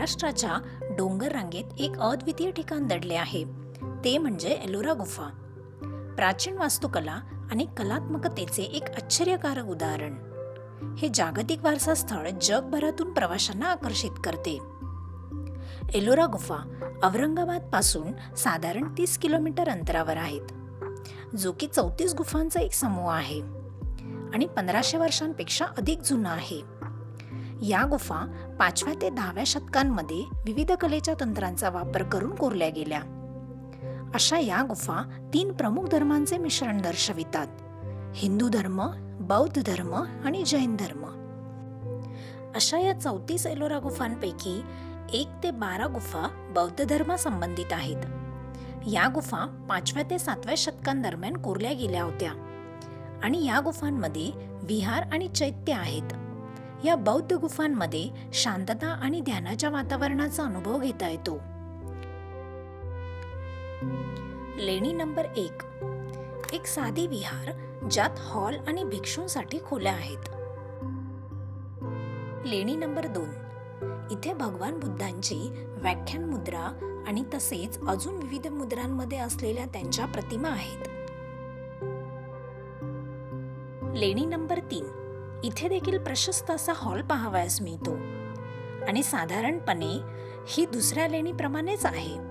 महाराष्ट्राच्या डोंगर रांगेत एक अद्वितीय ठिकाण दडले आहे. ते म्हणजे एलोरा गुफा. प्राचीन वास्तुकला आणि कलात्मकतेचे एक आश्चर्यकारक उदाहरण. हे जागतिक वारसा स्थळ जगभरातून प्रवाशांना आकर्षित करते. एलोरा गुफा औरंगाबादपासून साधारण तीस किलोमीटर अंतरावर आहेत जो की चौतीस गुफांचा एक समूह आहे आणि पंधराशे वर्षांपेक्षा अधिक जुना आहे. या गुफा पाचव्या ते दहाव्या शतकांमध्ये विविध कलेच्या तंत्रांचा वापर करून कोरल्या गेल्या. अशा या गुफा तीन प्रमुख धर्मांचे मिश्रण दर्शवितात. हिंदू धर्म बौद्ध धर्म आणि जैन धर्म. अशा या चौतीस एलोरा गुफांपैकी एक ते बारा गुफा बौद्ध धर्मासंबंधित आहेत. या गुफा पाचव्या ते सातव्या शतकांदरम्यान कोरल्या गेल्या होत्या. आणि या गुफांमध्ये विहार आणि चैत्य आहेत. या बौद्ध गुफांमध्ये शांतता आणि ध्यानाच्या वातावरणाचा अनुभव घेता येतो. लेणी नंबर एक. एक साधी विहार ज्यात हॉल आणि भिक्षूंसाठी खोल्या आहेत. लेणी नंबर दोन. इथे भगवान बुद्धांची व्याख्यान मुद्रा आणि तसेच अजून विविध मुद्रांमध्ये असलेल्या त्यांच्या प्रतिमा आहेत. लेणी नंबर तीन. इथे देखील प्रशस्त असा हॉल पाहावयास मिळतो. आणि साधारणपणे ही दुसऱ्या लेणीप्रमाणेच आहे.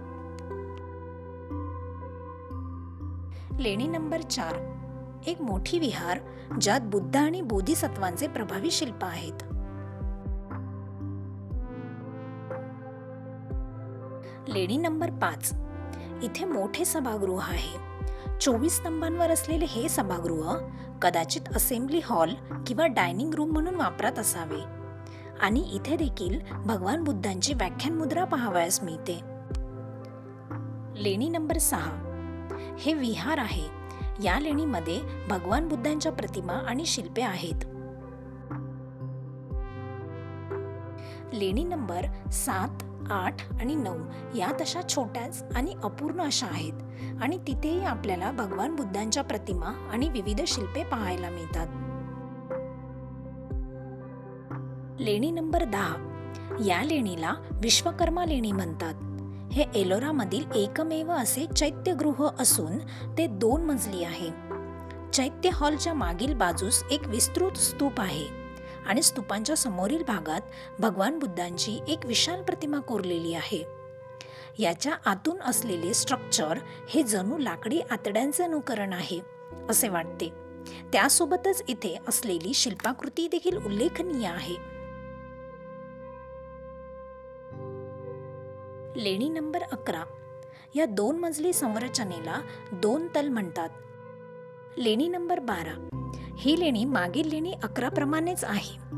लेणी नंबर चार. एक मोठी विहार ज्यात बुद्ध आणि बोधिसत्वांचे प्रभावी शिल्प आहेत. लेणी नंबर पाच. इथे मोठे सभागृह आहे. चोवीस स्तंभांवर असलेले हे सभागृह कदाचित असेंब्ली हॉल किंवा डायनिंग रूम म्हणून वापरात असावे. आणि इथे देखील भगवान बुद्धांची व्याख्यान मुद्रा पाहावयास मिळते. लेणी नंबर सहा. हे विहार आहे. या लेणीमध्ये भगवान बुद्धांच्या प्रतिमा आणि शिल्पे आहेत. लेणी नंबर सात. आठ आणि नऊ या तशा छोट्याच आणि अपूर्ण अशा आहेत. आणि तिथेही आपल्याला भगवान बुद्धांच्या प्रतिमा आणि विविध शिल्पे पाहायला मिळतात. लेणी नंबर दहा. या लेणीला विश्वकर्मा लेणी म्हणतात. हे एलोरामधील एकमेव असे चैत्यगृह असून ते दोन मजली आहे. चैत्य हॉलच्या मागील बाजूस एक विस्तृत स्तूप आहे. आणि स्तूपांच्या समोरील भागात भगवान बुद्धांची एक विशाल प्रतिमा कोरलेली आहे. याच्या आतून असलेले स्ट्रक्चर हे जणू लाकडी आतड्यांचे अनुकरण आहे असे वाटते. त्यासोबतच इथे असलेली शिल्पाकृती देखील उल्लेखनीय आहे. लेणी नंबर अकरा. या दोन मजली संरचनेला दोन तल म्हणतात. लेणी नंबर बारा. ही लेणी मागील लेणी अकराप्रमाणेच आहे.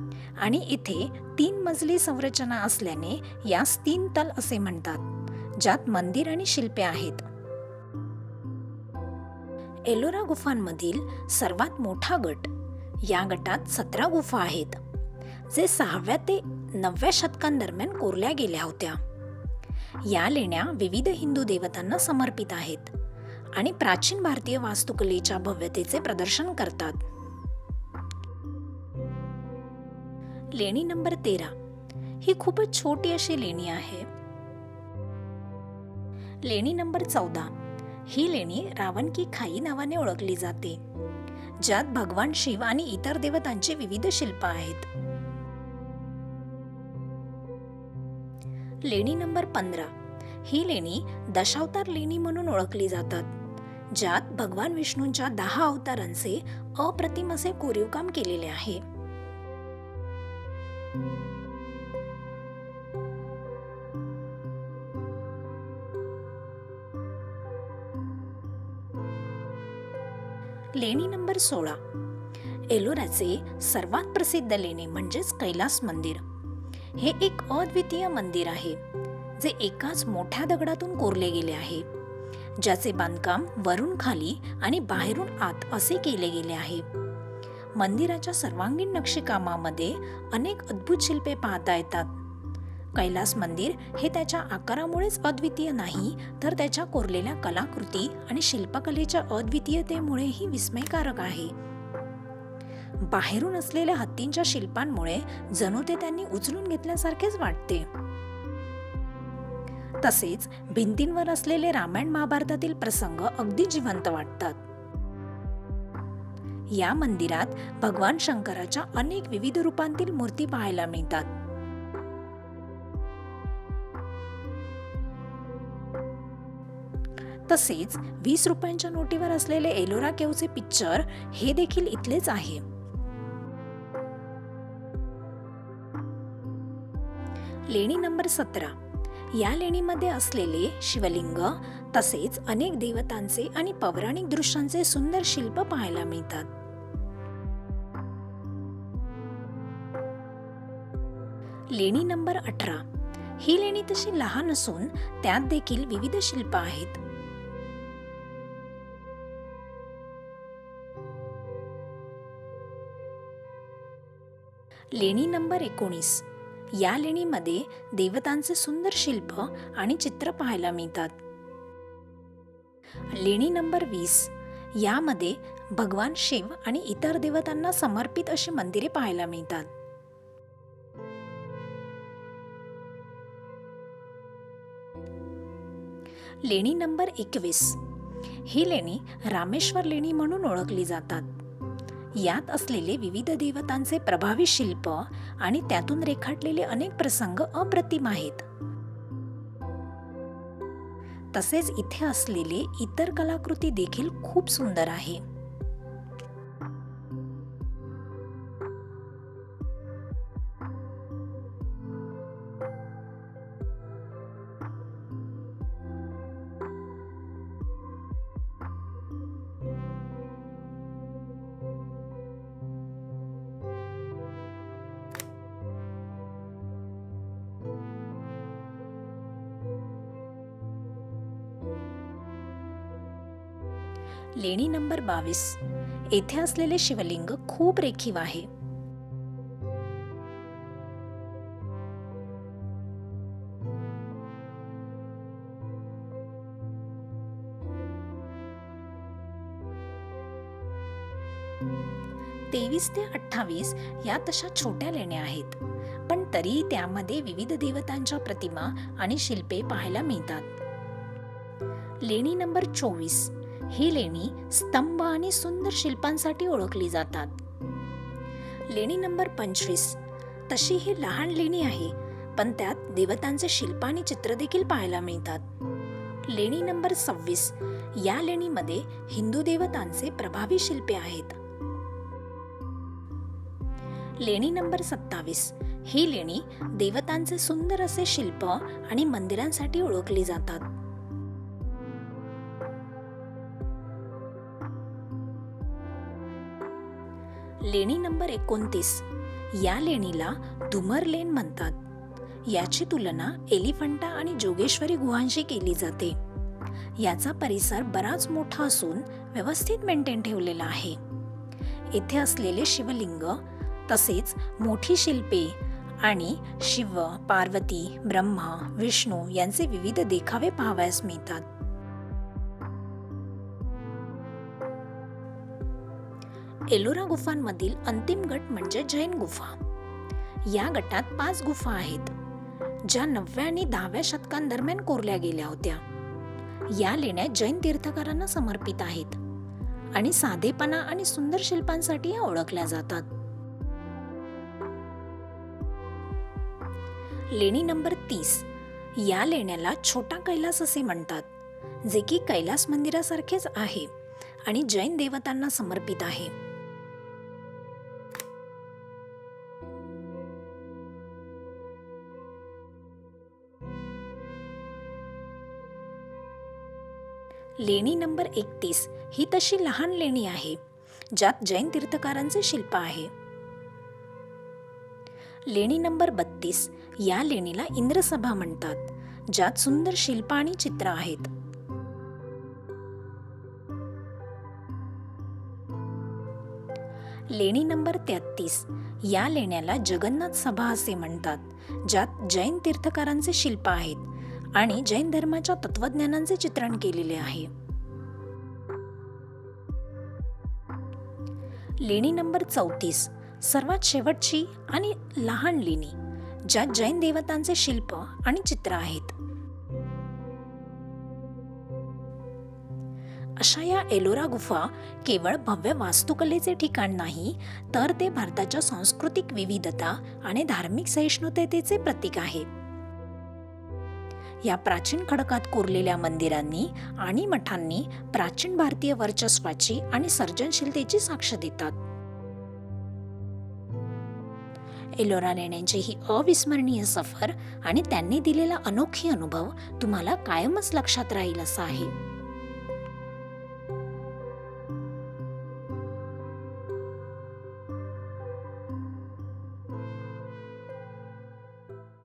आणि इथे तीन मजली संरचना असल्याने यास तीन तल असे म्हणतात ज्यात मंदिर आणि शिल्पे आहेत. एलोरा गुफांमधील सर्वात मोठा गट या गटात सतरा गुफा आहेत जे सहाव्या ते नवव्या शतकांदरम्यान कोरल्या गेल्या होत्या. या लेण्या विविध हिंदू देवतांना समर्पित आहेत आणि प्राचीन भारतीय वास्तुकलेच्या भव्यतेचे प्रदर्शन करतात. लेणी नंबर तेरा. ही खूपच छोटी अशी लेणी आहे. लेणी नंबर चौदा. ही लेणी रावण की खाई नावाने ओळखली जाते ज्यात भगवान शिव आणि इतर देवतांची विविध शिल्प आहेत. लेणी नंबर पंधरा. ही लेणी दशावतार लेणी म्हणून ओळखली जातात ज्यात भगवान विष्णूंच्या दहा अवतारांचे अप्रतिम असे कोरीवकाम केलेले आहे. लेणी नंबर सोळा. एलोराचे सर्वात प्रसिद्ध लेणे म्हणजेच कैलास मंदिर. हे एक अद्वितीय मंदिर आहे जे एकाच मोठ्या दगडातून कोरले गेले आहे ज्याचे बांधकाम वरून खाली आणि बाहेरून आत असे केले गेले आहे. मंदिराच्या सर्वांगीण नक्षीकामामध्ये अनेक अद्भुत शिल्पे पाहता येतात. कैलास मंदिर हे त्याच्या आकारामुळेच अद्वितीय नाही तर त्याच्या कोरलेल्या कलाकृती आणि शिल्पकलेच्या अद्वितीयतेमुळेही विस्मयकारक आहे. बाहेरून असलेल्या हत्तींच्या शिल्पांमुळे जणू ते त्यांनी उचलून घेतल्यासारखेच वाटते. तसेच भिंतींवर असलेले रामायण महाभारतातील प्रसंग अगदी जिवंत वाटतात. या मंदिरात भगवान शंकराच्या अनेक विविध रूपांतील मूर्ती पाहायला मिळतात. तसेच वीस रुपयांच्या नोटीवर असलेले एलोरा केवचे पिक्चर हे देखील इथलेच आहे. लेणी नंबर सतरा. या लेणीमध्ये असलेले शिवलिंग तसेच अनेक देवतांचे आणि पौराणिक दृश्यांचे सुंदर शिल्प पाहायला मिळतात. लेणी नंबर अठरा. ही लेणी तशी लहान असून त्यात देखील विविध शिल्प आहेत. लेणी नंबर एकोणीस. या लेणीमध्ये देवतांचे सुंदर शिल्प आणि चित्र पाहायला मिळतात. लेणी नंबर वीस. यामध्ये भगवान शिव आणि इतर देवतांना समर्पित अशी मंदिरे पाहायला मिळतात. लेणी नंबर एकवीस. ही लेणी रामेश्वर लेणी म्हणून ओळखली जातात. यात असलेले विविध देवतांचे प्रभावी शिल्प आणि त्यातून रेखाटलेले अनेक प्रसंग अप्रतिम आहेत. तसेच इथे असलेले इतर कलाकृती देखील खूप सुंदर आहे. लेणी नंबर बावीस. येथे असलेले शिवलिंग खूप रेखीव आहे. तेवीस ते अठ्ठावीस या तशा छोट्या लेण्या आहेत. पण तरीही त्यामध्ये विविध देवतांच्या प्रतिमा आणि शिल्पे पाहायला मिळतात. लेणी नंबर चोवीस. ही लेणी स्तंभ आणि सुंदर शिल्पांसाठी ओळखली जातात. लेणी नंबर पंचवीस. तशी ही लहान लेणी आहे पण त्यात देवतांचे शिल्प आणि चित्र देखील पाहायला मिळतात. लेणी नंबर सव्वीस. या लेणीमध्ये हिंदू देवतांचे प्रभावी शिल्पे आहेत. लेणी नंबर सत्तावीस. ही लेणी देवतांचे सुंदर असे शिल्प आणि मंदिरांसाठी ओळखली जातात. लेणी नंबर एकोणतीस. या लेणीला धुमर लेन म्हणतात. याची तुलना एलिफंटा आणि जोगेश्वरी गुहांशी केली जाते. याचा परिसर बराच मोठा असून व्यवस्थित मेंटेन ठेवलेला आहे. येथे असलेले शिवलिंग तसेच मोठी शिल्पे आणि शिव पार्वती ब्रह्मा विष्णू यांचे विविध देखावे पाहावयास मिळतात. एलोरा गुफांमधील अंतिम गट म्हणजे जैन गुफा. या गटात पाच गुफा आहेत ज्या नवव्या आणि दहाव्या शतकांदरम्यान कोरल्या गेल्या होत्या. या लेण्या जैन तीर्थकारांना समर्पित आहेत आणि साधेपणा आणि सुंदर शिल्पांसाठी या ओळखल्या जातात. लेणी नंबर तीस. या लेण्याला छोटा कैलास असे म्हणतात जे की कैलास मंदिरासारखेच आहे आणि जैन देवतांना समर्पित आहे. लेणी नंबर एकतीस ही तशी लहान लेणी आहे ज्यात जैन तीर्थकारांचे शिल्प आहे. लेणी नंबर बत्तीस या लेणीला इंद्रसभा म्हणतात ज्यात सुंदर शिल्प आणि चित्र आहेत. लेणी नंबर तेहत्तीस या लेण्याला जगन्नाथ सभा असे म्हणतात ज्यात जैन तीर्थकारांचे शिल्प आहेत. आणि जैन धर्माच्या तत्वज्ञानांचे चित्रण केलेले आहे. लेणी नंबर चौतीस सर्वात शेवटची आणि लहान लेणी ज्यात जैन देवतांचे शिल्प आणि चित्र आहेत. अशा या एलोरा गुफा केवळ भव्य वास्तुकलेचे ठिकाण नाही तर ते भारताच्या सांस्कृतिक विविधता आणि धार्मिक सहिष्णुतेचे प्रतीक आहे. या प्राचीन खडकात कोरलेल्या मंदिरांनी आणि मठांनी प्राचीन भारतीय वर्चस्वाची आणि सर्जनशीलतेची साक्ष देतात. एलोरा लेण्यांची ही अविस्मरणीय सफर आणि त्यांनी दिलेला अनोखी अनुभव तुम्हाला कायमच लक्षात राहील असा आहे.